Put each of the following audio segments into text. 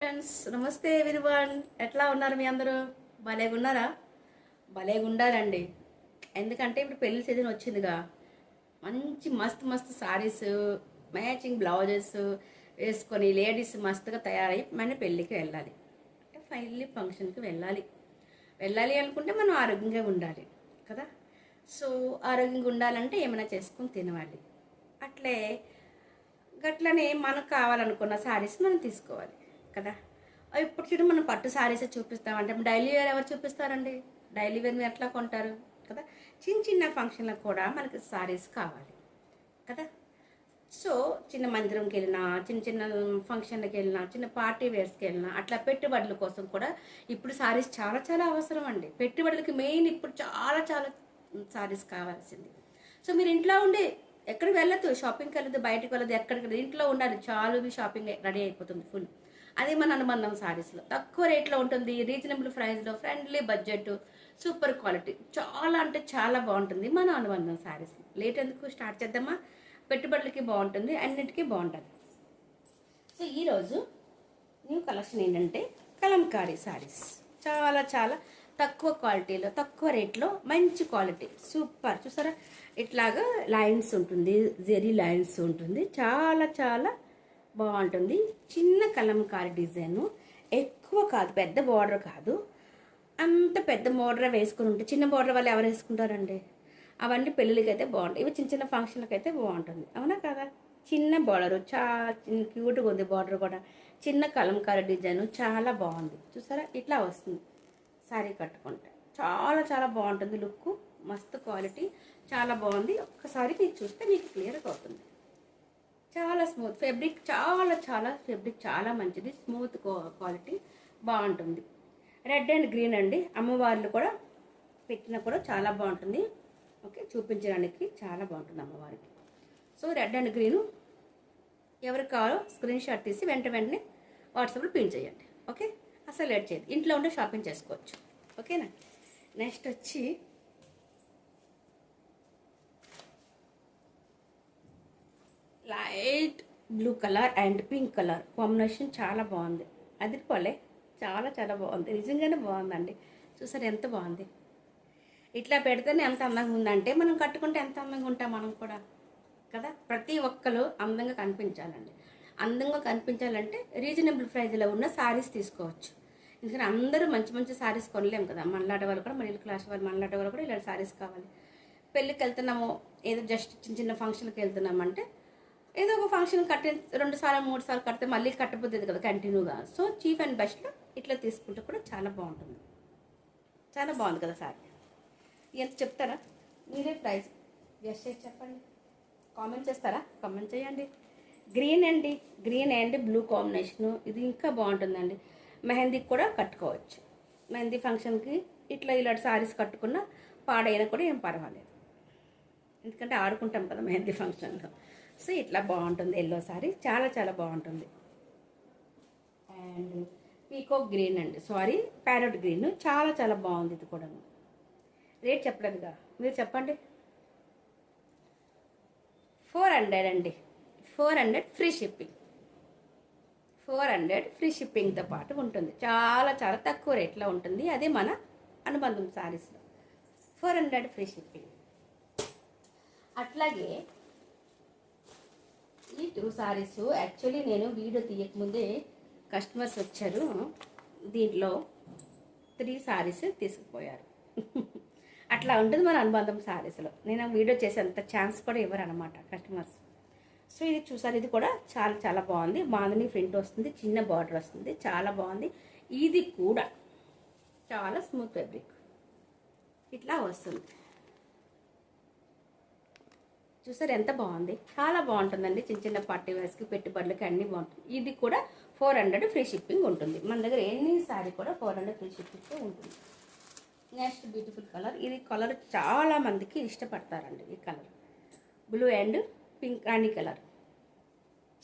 Friends నమస్తే everyone ఎట్లా ఉన్నారు మీ అందరూ? భలేగా ఉన్నారా భలేగా ఉండాలండి ఎందుకంటే ఇప్పుడు పెళ్ళి సీజన్ వచ్చిందిగా. మంచి మస్తు మస్తు సారీస్ మ్యాచింగ్ బ్లౌజెస్ వేసుకొని లేడీస్ మస్తుగా తయారై మన పెళ్ళికి వెళ్ళాలి. అంటే ఫైనల్లీ ఫంక్షన్కి వెళ్ళాలి. వెళ్ళాలి అనుకుంటే మనం ఆరోగ్యంగా ఉండాలి కదా? సో ఆరోగ్యంగా ఉండాలంటే ఏమైనా చేసుకొని తినవాలి. అట్లే గట్లనే మనకు కావాలనుకున్న శారీస్ మనం తీసుకోవాలి. కదా. ఇప్పుడు చూడు మనం పట్టు శారీస్ చూపిస్తామంటే డైలీ వేర్ ఎవరు చూపిస్తారండి? డైలీ వేర్ మీరు ఎట్లా కొంటారు? కదా. చిన్న చిన్న ఫంక్షన్లకు కూడా మనకి శారీస్ కావాలి. కదా. సో చిన్న మందిరంకి వెళ్ళినా చిన్న చిన్న ఫంక్షన్లకు వెళ్ళినా చిన్న పార్టీ వేర్స్కి వెళ్ళినా అట్లా పెట్టుబడుల కోసం కూడా ఇప్పుడు సారీస్ చాలా చాలా అవసరం అండి. పెట్టుబడులకి మెయిన్ ఇప్పుడు చాలా చాలా సారీస్ కావాల్సింది. సో మీరు ఇంట్లో ఉండి ఎక్కడికి వెళ్ళదు షాపింగ్కి వెళ్ళదు బయటకు వెళ్ళదు ఎక్కడికి వెళ్ళదు ఇంట్లో ఉండాలి. చాలు మీ షాపింగ్ రెడీ అయిపోతుంది ఫుల్ అది మన అనుబంధం శారీస్లో తక్కువ రేట్లో ఉంటుంది రీజనబుల్ ప్రైస్లో ఫ్రెండ్లీ బడ్జెట్ సూపర్ క్వాలిటీ చాలా అంటే చాలా బాగుంటుంది మన అనుబంధం శారీస్ లేట్ ఎందుకు? స్టార్ట్ చేద్దామా? పెట్టుబడులకి బాగుంటుంది అన్నిటికీ బాగుంటుంది. సో ఈరోజు న్యూ కలెక్షన్ ఏంటంటే కలంకారీ శారీస్ చాలా చాలా తక్కువ క్వాలిటీలో తక్కువ రేట్లో మంచి క్వాలిటీ సూపర్ చూసారా? ఇట్లాగా లైన్స్ ఉంటుంది జెరీ లైన్స్ ఉంటుంది. చాలా చాలా బాగుంటుంది. చిన్న కలంకారీ డిజైను. ఎక్కువ కాదు పెద్ద బార్డర్ కాదు. అంత పెద్ద బార్డర్ వేసుకుని ఉంటే చిన్న బార్డర్ వాళ్ళు ఎవరు వేసుకుంటారండి? అవన్నీ పెళ్ళిళ్ళకి అయితే బాగుంటాయి. ఇవి చిన్న చిన్న ఫంక్షన్లకు అయితే బాగుంటుంది. అవునా కదా? చిన్న బార్డర్ చాలా క్యూట్గా ఉంది బార్డర్ కూడా. చిన్న కలంకారీ డిజైన్ చాలా బాగుంది. చూసారా? ఇట్లా వస్తుంది. శారీ కట్టుకుంటే. చాలా చాలా బాగుంటుంది లుక్ మస్తు క్వాలిటీ. చాలా బాగుంది. ఒక్కసారి మీరు చూస్తే మీకు క్లియర్గా అవుతుంది. చాలా స్మూత్ ఫ్యాబ్రిక్ చాలా చాలా ఫ్యాబ్రిక్ చాలా మంచిది. స్మూత్ క్వాలిటీ బాగుంటుంది. రెడ్ అండ్ గ్రీన్ అండి. అమ్మవార్లు కూడా పెట్టిన కూడా చాలా బాగుంటుంది. ఓకే చూపించడానికి చాలా బాగుంటుంది అమ్మవారికి. సో రెడ్ అండ్ గ్రీను ఎవరికి కావాలో స్క్రీన్ షాట్ తీసి వెంట వెంటనే వాట్సాప్లో పిన్ చేయండి. ఓకే అసలు లేట్ చేయదు. ఇంట్లో ఉండే షాపింగ్ చేసుకోవచ్చు. ఓకేనా నెక్స్ట్ వచ్చి light blue colour and pink colour combination చాలా బాగుంది. అది పోలే చాలా చాలా బాగుంది. నిజంగానే బాగుందండి. చూసారు ఎంత బాగుంది. ఇట్లా పెడితేనే ఎంత అందంగా ఉందంటే మనం కట్టుకుంటే ఎంత అందంగా ఉంటాం మనం కూడా. కదా? ప్రతి ఒక్కరు అందంగా కనిపించాలండి. అందంగా కనిపించాలంటే రీజనబుల్ ప్రైజ్లో ఉన్న శారీస్ తీసుకోవచ్చు. ఎందుకంటే అందరూ మంచి మంచి శారీస్ కొనలేం కదా. మనలాంటి వాళ్ళు కూడా మిడిల్ క్లాస్ వాళ్ళు మనలాంటి వాళ్ళు కూడా ఇలాంటి శారీస్ కావాలి. పెళ్ళికి వెళ్తున్నాము ఏదో జస్ట్ చిన్న చిన్న ఫంక్షన్కి వెళ్తున్నామంటే ఏదో ఒక ఫంక్షన్ కట్టి రెండు సార్లు మూడు సార్లు కడితే మళ్ళీ కట్టబోతుంది కదా కంటిన్యూగా సో చీఫ్ అండ్ బెస్ట్లో ఇట్లా తీసుకుంటే కూడా చాలా బాగుంటుంది. చాలా బాగుంది కదా సార్? ఎంత చెప్తారా? మీరే ప్రైస్ గెస్ట్ చేసి చెప్పండి. కామెంట్ చేస్తారా? కామెంట్ చేయండి. గ్రీన్ అండి గ్రీన్ అండ్ బ్లూ కాంబినేషను ఇది ఇంకా బాగుంటుందండి. మెహందీకి కూడా కట్టుకోవచ్చు. మెహందీ ఫంక్షన్కి ఇట్లా ఇలాంటి సారీస్ కట్టుకున్నా పాడైనా కూడా ఏం పర్వాలేదు. ఎందుకంటే ఆడుకుంటాం కదా మెహందీ ఫంక్షన్లో సో ఇట్లా బాగుంటుంది ఎల్లో సారీ. చాలా చాలా బాగుంటుంది. అండ్ పీకో గ్రీన్ అండి. Sorry parrot green. చాలా చాలా బాగుంది ఇది కూడా. రేట్ చెప్పలేదుగా. మీరు చెప్పండి. ఫోర్ హండ్రెడ్ అండి. Four hundred free shipping. Four hundred free షిప్పింగ్తో పాటు ఉంటుంది. చాలా చాలా తక్కువ రేట్లో ఉంటుంది. అదే మన అనుబంధం సారీస్లో. Four hundred free shipping. అట్లాగే టూ సారీస్ యాక్చువల్లీ నేను వీడియో తీయకముందే కస్టమర్స్ వచ్చారు. దీంట్లో త్రీ సారీస్ తీసుకుపోయారు. అట్లా ఉంటుంది మన అనుబంధం సారీస్లో నేను వీడియో చేసేంత ఛాన్స్ కూడా ఇవ్వరు అనమాట కస్టమర్స్ సో ఇది చూసారు ఇది కూడా చాలా చాలా బాగుంది. బాగుంది ప్రింట్ వస్తుంది చిన్న బార్డర్ వస్తుంది చాలా బాగుంది. ఇది కూడా చాలా స్మూత్ ఫ్యాబ్రిక్ ఇట్లా వస్తుంది. చూసారు ఎంత బాగుంది? చాలా బాగుంటుందండి. చిన్న చిన్న పార్టీ వేర్స్కి పెట్టుబడులకి అన్నీ బాగుంటుంది ఇది కూడా ఫోర్ హండ్రెడ్ ఫ్రీ షిప్పింగ్ ఉంటుంది. మన దగ్గర ఎన్ని సారీ కూడా ఫోర్ హండ్రెడ్ ఫ్రీ షిప్పింగ్ ఉంటుంది. Next beautiful colour. ఇది కలర్ చాలా మందికి ఇష్టపడతారండి ఈ కలర్. బ్లూ అండ్ పింక్ అని కలర్.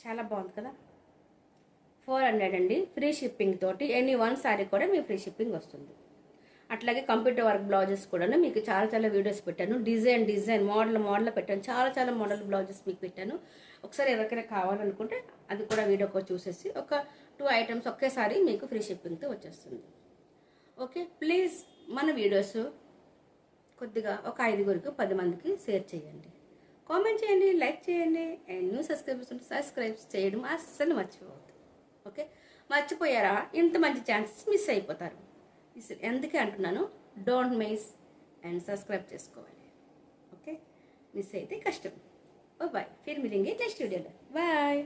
చాలా బాగుంది కదా? ఫోర్ హండ్రెడ్ అండి. ఫ్రీ షిప్పింగ్ తోటి ఎనీ వన్ సారీ కూడా మీ ఫ్రీ షిప్పింగ్ వస్తుంది. అట్లాగే కంప్యూటర్ వర్క్ బ్లౌజెస్ కూడా మీకు చాలా చాలా వీడియోస్ పెట్టాను. డిజైన్ డిజైన్ మోడల్ మోడల్ పెట్టాను. చాలా చాలా మోడల్ బ్లౌజెస్ మీకు పెట్టాను. ఒకసారి ఎవరికైనా కావాలనుకుంటే అది కూడా వీడియో చూసేసి ఒక టూ ఐటమ్స్ ఒకేసారి మీకు ఫ్రీ షిప్పింగ్తో వచ్చేస్తుంది. ఓకే ప్లీజ్ మన వీడియోస్ కొద్దిగా ఒక ఐదుగురికి పది మందికి షేర్ చేయండి. కామెంట్ చేయండి లైక్ చేయండి అండ్ న్యూ సబ్స్క్రైబర్స్ ఉంటే సబ్స్క్రైబ్ చేయడం అస్సలు మర్చిపోవద్దు. ఓకే మర్చిపోయారా? ఇంత మంచి ఛాన్సెస్ మిస్ అయిపోతారు. ఎందుకే అంటున్నాను? డోంట్ మిస్ అండ్ సబ్స్క్రైబ్ చేసుకోవాలి. ఓకే మిస్ అయితే కష్టం. ఓ బాయ్ ఫిర్ మిలింగే నెక్స్ట్ వీడియోలో బాయ్